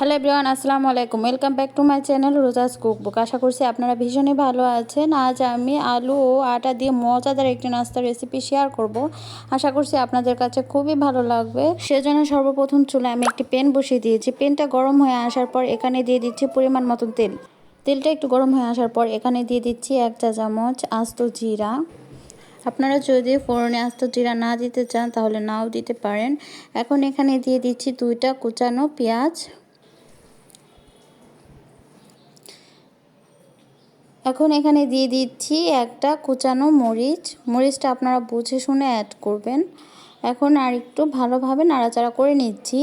Hello everyone আসসালামু আলাইকুম welcome back to my channel Roza's cookbook আশা করছি আপনারা ভীষণই ভালো আছেন। আজ আমি আলু ও আটা দিয়ে মজাদার একটি নাস্তার রেসিপি শেয়ার করব। আশা করছি আপনাদের কাছে খুবই ভালো লাগবে। সেজন্য সর্বপ্রথম চুলে আমি একটি পেন বসিয়ে দিয়েছি। পেনটা গরম হয়ে আসার পর এখানে দিয়ে দিচ্ছি পরিমাণ মতন তেল। তেলটা একটু গরম হয়ে আসার পর এখানে দিয়ে দিচ্ছি এক চা চামচ আস্ত জিরা। আপনারা যদি ফোড়নে আস্ত জিরা না দিতে চান, তাহলে নাও দিতে পারেন। এখন এখানে দিয়ে দিচ্ছি দুইটা কুচানো পেঁয়াজ। এখন এখানে দিয়ে দিচ্ছি একটা কুচানো মরিচ। মরিচটা আপনারা বুঝে শুনে অ্যাড করবেন। এখন আর একটু ভালোভাবে নাড়াচাড়া করে নিচ্ছি।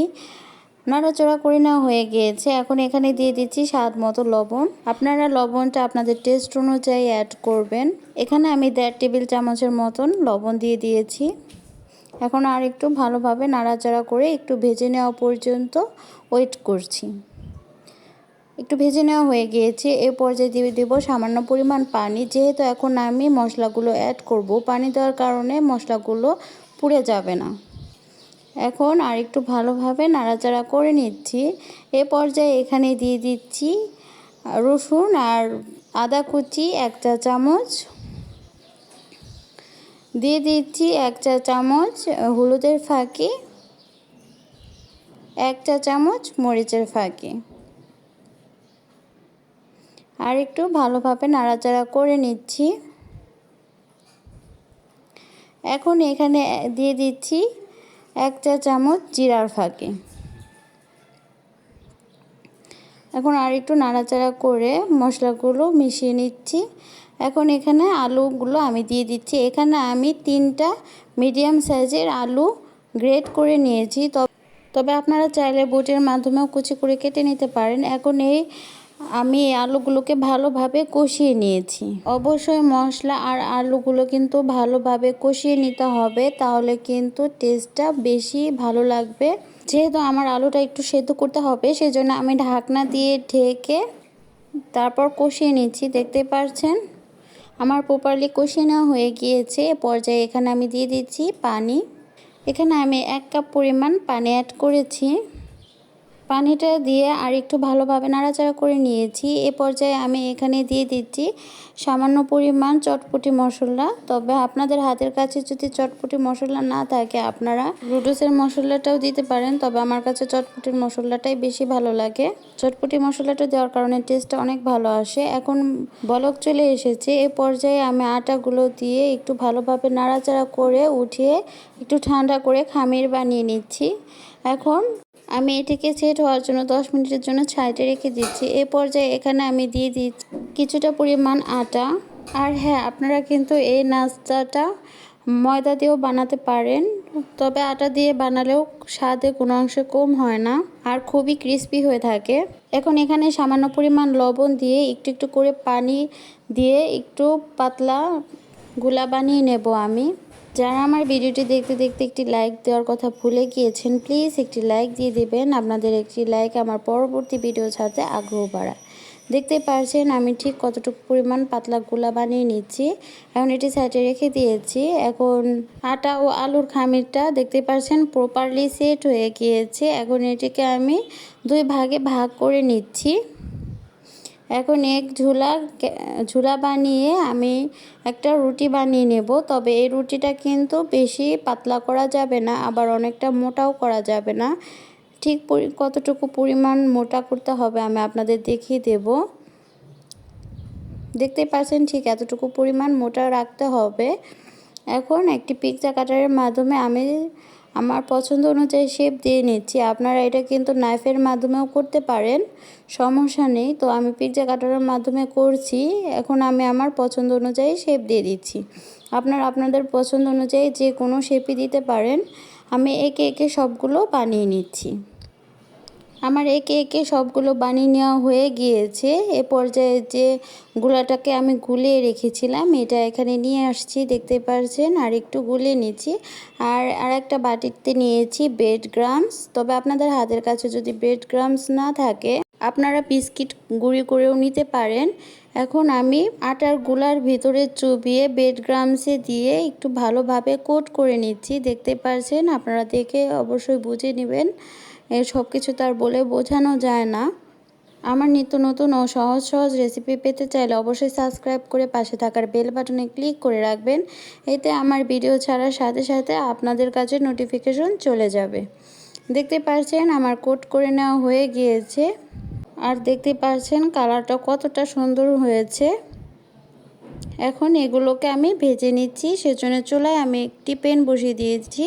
নাড়াচাড়া করে নেওয়া হয়ে গিয়েছে। এখন এখানে দিয়ে দিচ্ছি স্বাদ মতো লবণ। আপনারা লবণটা আপনাদের টেস্ট অনুযায়ী অ্যাড করবেন। এখানে আমি দেড় টেবিল চামচের মতন লবণ দিয়ে দিয়েছি। এখন আর একটু ভালোভাবে নাড়াচাড়া করে একটু ভেজে নেওয়া পর্যন্ত ওয়েট করছি। একটু ভেজে নেওয়া হয়ে গিয়েছে। এ পর্যায়ে দিয়ে দেবো সামান্য পরিমাণ পানি। যেহেতু এখন আমি মশলাগুলো অ্যাড করব, পানি দেওয়ার কারণে মশলাগুলো পুড়ে যাবে না। এখন আর একটু ভালোভাবে নাড়াচাড়া করে নিচ্ছি। এ পর্যায়ে এখানে দিয়ে দিচ্ছি রসুন আর আদা কুচি এক চা চামচ। দিয়ে দিচ্ছি এক চা চামচ হলুদের ফাঁকি, এক চা চামচ মরিচের ফাঁকি। আর একটু ভালোভাবে নাড়াচাড়া করে নিচ্ছি। এখন এখানে দিয়ে দিচ্ছি এক চা চামচ জিরার ফাঁকে। এখন আর একটু নাড়াচাড়া করে মশলাগুলো মিশিয়ে নিচ্ছি। এখন এখানে আলুগুলো আমি দিয়ে দিচ্ছি। এখানে আমি তিনটা মিডিয়াম সাইজের আলু গ্রেট করে নিয়েছি। তবে আপনারা চাইলে বুটের মাধ্যমেও কুচি করে কেটে নিতে পারেন। এখন এই আমি এই আলুগুলোকে ভালোভাবে কষিয়ে নিয়েছি। অবশ্যই মশলা আর আলুগুলো কিন্তু ভালোভাবে কষিয়ে নিতে হবে, তাহলে কিন্তু টেস্টটা বেশি ভালো লাগবে। যেহেতু আমার আলুটা একটু সেদ্ধ করতে হবে, সেজন্য আমি ঢাকনা দিয়ে ঢেকে তারপর কষিয়ে নিচ্ছি। দেখতে পাচ্ছেন? আমার প্রপারলি কষিয়ে নেওয়া হয়ে গিয়েছে। পর্যায়ে এখানে আমি দিয়ে দিচ্ছি পানি। এখানে আমি এক কাপ পরিমাণ পানি অ্যাড করেছি। পানিটা দিয়ে আর একটু ভালোভাবে নাড়াচাড়া করে নিয়েছি। এ পর্যায়ে আমি এখানে দিয়ে দিচ্ছি সামান্য পরিমাণ চটপটি মশলা। তবে আপনাদের হাতের কাছে যদি চটপটি মশলা না থাকে, আপনারা রুডুসের মশলাটাও দিতে পারেন, তবে আমার কাছে চটপটির মশলাটাই বেশি ভালো লাগে। চটপটি মশলাটা দেওয়ার কারণে টেস্টটা অনেক ভালো আসে। এখন বলক চলে এসেছে। এ পর্যায়ে আমি আটাগুলো দিয়ে একটু ভালোভাবে নাড়াচাড়া করে উঠিয়ে একটু ঠান্ডা করে খামির বানিয়ে নিচ্ছি। এখন আমি এটিকে সেট হওয়ার জন্য দশ মিনিটের জন্য সাইডে রেখে দিচ্ছি। এ পর্যায়ে এখানে আমি দিয়ে দিচ্ছি কিছুটা পরিমাণ আটা। আর হ্যাঁ আপনারা কিন্তু এই নাস্তাটা ময়দা দিয়েও বানাতে পারেন। তবে আটা দিয়ে বানালেও স্বাদে কোনো অংশে কম হয় না আর খুবই ক্রিস্পি হয়ে থাকে। এখন এখানে সামান্য পরিমাণ লবণ দিয়ে একটু একটু করে পানি দিয়ে একটু পাতলা গুলা বানিয়ে নেব আমি। যারা আমার ভিডিওটি দেখতে দেখতে একটি লাইক দেওয়ার কথা ভুলে গিয়েছেন, প্লিজ একটি লাইক দিয়ে দেবেন। আপনাদের একটি লাইক আমার পরবর্তী ভিডিও ছাড়তে আগ্রহ বাড়ায়। দেখতে পারছেন, আমি ঠিক কতটুকু পরিমাণ পাতলা গোলা বানিয়ে নিচ্ছি। এখন এটি সাইডে রেখে দিয়েছি। এখন আটা ও আলুর খামিরটা দেখতে পারছেন প্রপারলি সেট হয়ে গিয়েছে। এখন এটিকে আমি দুই ভাগে ভাগ করে নিচ্ছি। এখন এক ঝুলা ঝুলা বানিয়ে আমি একটা রুটি বানিয়ে নেব। তবে এই রুটিটা কিন্তু বেশি পাতলা করা যাবে না, আবার অনেকটা মোটাও করা যাবে না। ঠিক কতটুকু পরিমাণ মোটা করতে হবে আমি আপনাদের দেখিয়ে দেব। দেখতে পাচ্ছেন ঠিক এতটুকু পরিমাণ মোটা রাখতে হবে। এখন একটি পিৎজা কাটারের মাধ্যমে আমি আমার পছন্দ অনুযায়ী শেপ দিয়ে নিচ্ছি। আপনারা এটা কিন্তু নাইফের মাধ্যমেও করতে পারেন, সমস্যা নেই। তো আমি পিৎজা কাটারের মাধ্যমে করছি। এখন আমি আমার পছন্দ অনুযায়ী শেপ দিয়ে দিচ্ছি। আপনারা আপনাদের পছন্দ অনুযায়ী যে কোনো শেপই দিতে পারেন। আমি একে একে সবগুলো বানিয়ে নিচ্ছি। আমার একে একে সবগুলো বানিয়ে নেওয়া হয়ে গিয়েছে। এ পর্যায়ে যে গুলাটাকে আমি গুলিয়ে রেখেছিলাম, এটা এখানে নিয়ে আসছি, দেখতে পারছেন? আর একটু গুলিয়ে নিচ্ছি। আর আর একটা বাটিতে নিয়েছি বেড গ্রামস তবে আপনাদের হাতের কাছে যদি বেড গ্রামস না থাকে, আপনারা বিস্কিট গুঁড়ি করেও নিতে পারেন। এখন আমি আটারগুলার ভিতরে চুবিয়ে বেড গ্রামসে দিয়ে একটু ভালোভাবে কোট করে নিচ্ছি। দেখতে পারছেন? আপনারা দেখে অবশ্যই বুঝে নেবেন। এর সব কিছু তার বলে বোঝানো যায় না। আমার নিত্য নতুন ও সহজ সহজ রেসিপি পেতে চাইলে অবশ্যই সাবস্ক্রাইব করে পাশে থাকার বেল বাটনে ক্লিক করে রাখবেন। এতে আমার ভিডিও ছাড়ার সাথে সাথে আপনাদের কাছে নোটিফিকেশন চলে যাবে। দেখতে পাচ্ছেন আমার কোট করে নেওয়া হয়ে গিয়েছে। আর দেখতে পাচ্ছেন কালারটা কতটা সুন্দর হয়েছে। এখন এগুলোকে আমি ভেজে নিচ্ছি, সেজন্য চুলায় আমি একটি পেন বসিয়ে দিয়েছি।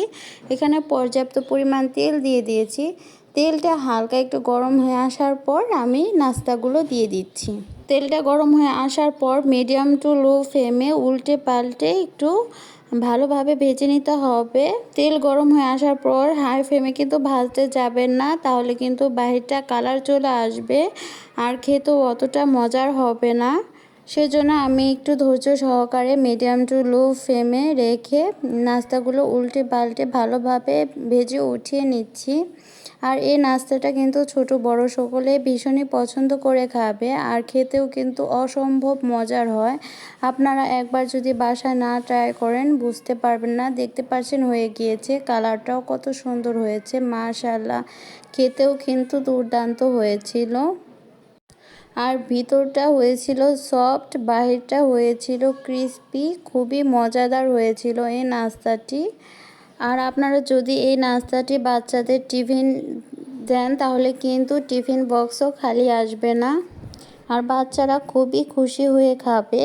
এখানে পর্যাপ্ত পরিমাণ তেল দিয়ে দিয়েছি। তেলটা হালকা একটু গরম হয়ে আসার পর আমি নাস্তাগুলো দিয়ে দিচ্ছি। তেলটা গরম হয়ে আসার পর মিডিয়াম টু লো ফ্লেমে উল্টে পাল্টে একটু ভালোভাবে ভেজে নিতে হবে। তেল গরম হয়ে আসার পর হাই ফ্লেমে কিন্তু ভাজতে যাবেন না, তাহলে কিন্তু বাহিরটা কালার চলে আসবে। আর খেতেও অতটা মজার হবে না। সেজন্য আমি একটু ধৈর্য সহকারে মিডিয়াম টু লো ফ্লেমে রেখে নাস্তাগুলো উল্টে পাল্টে ভালোভাবে ভেজে উঠিয়ে নিচ্ছি। আর এই নাস্তাটা কিন্তু ছোট বড় সকলে ভীষণই পছন্দ করে খাবে আর খেতেও কিন্তু অসম্ভব মজার হয়। আপনারা একবার যদি বাসায় না ট্রাই করেন বুঝতে পারবেন না, দেখতে পাচ্ছেন হয়ে গিয়েছে কালারটাও কত সুন্দর হয়েছে মাশাল্লাহ খেতেও কিন্তু দুর্দান্ত হয়েছিল। আর ভিতরটা হয়েছিল সফট বাহিরটা হয়েছিল ক্রিস্পি খুবই মজাদার হয়েছিল এই নাস্তাটি। আর আপনারা যদি এই নাস্তাটি বাচ্চাদের টিফিন দেন, তাহলে কিন্তু টিফিন বক্সও খালি আসবে না। আর বাচ্চারা খুবই খুশি হয়ে খাবে।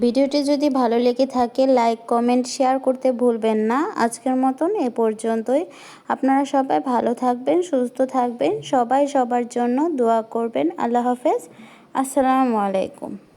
ভিডিওটি যদি ভালো লেগে থাকে, লাইক, কমেন্ট, শেয়ার করতে ভুলবেন না। আজকের মতন এ পর্যন্তই। আপনারা সবাই ভালো থাকবেন, সুস্থ থাকবেন। সবাই সবার জন্য দোয়া করবেন। আল্লাহ হাফেজ। আসসালামু আলাইকুম।